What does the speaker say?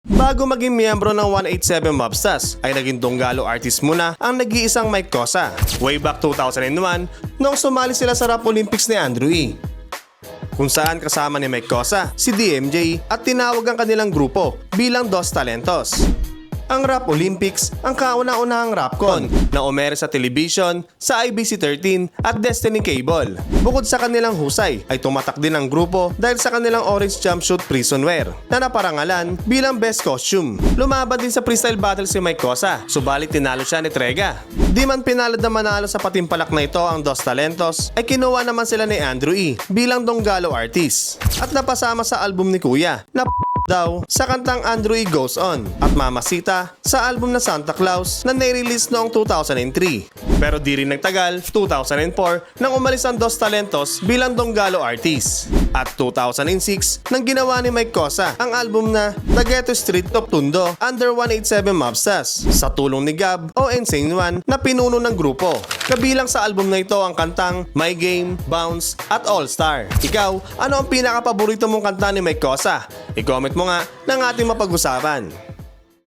Bago maging miyembro ng 187 Mobstars ay naging donggalo artist muna ang nag-iisang Mike Cosa. Way back 2001 noong sumali sila sa Rap Olympics ni Andrew E. Kung saan kasama ni Mike Cosa, si DMJ at tinawag ang kanilang grupo bilang Dos Talentos. Ang Rap Olympics ang kauna-unahang rapcon na umere sa television sa IBC13 at Destiny Cable. Bukod sa kanilang husay ay tumatak din ang grupo dahil sa kanilang orange jumpsuit prison wear na naparangalan bilang best costume. Lumaban din sa freestyle battle si Mike Cosa, subalit tinalo siya ni Trega. Di man pinalad na manalo sa patimpalak na ito ang Dos Talentos ay kinuha naman sila ni Andrew E. bilang donggalo artist at napasama sa album ni Kuya na daw sa kantang Andrew E. Goes On at Mamasita sa album na Santa Claus na nai-release noong 2003. Pero di rin nagtagal, 2004, nang umalis ang Dos Talentos bilang donggalo artist. At 2006, nang ginawa ni Mike Cosa ang album na The Ghetto Street of Tundo under 187 Mobstars sa tulong ni Gab o Insane One na pinuno ng grupo. Kabilang sa album na ito ang kantang My Game, Bounce at All Star. Ikaw, ano ang pinaka-paborito mong kanta ni Mike Cosa? I-comment mo nga ng ating mapag-usapan.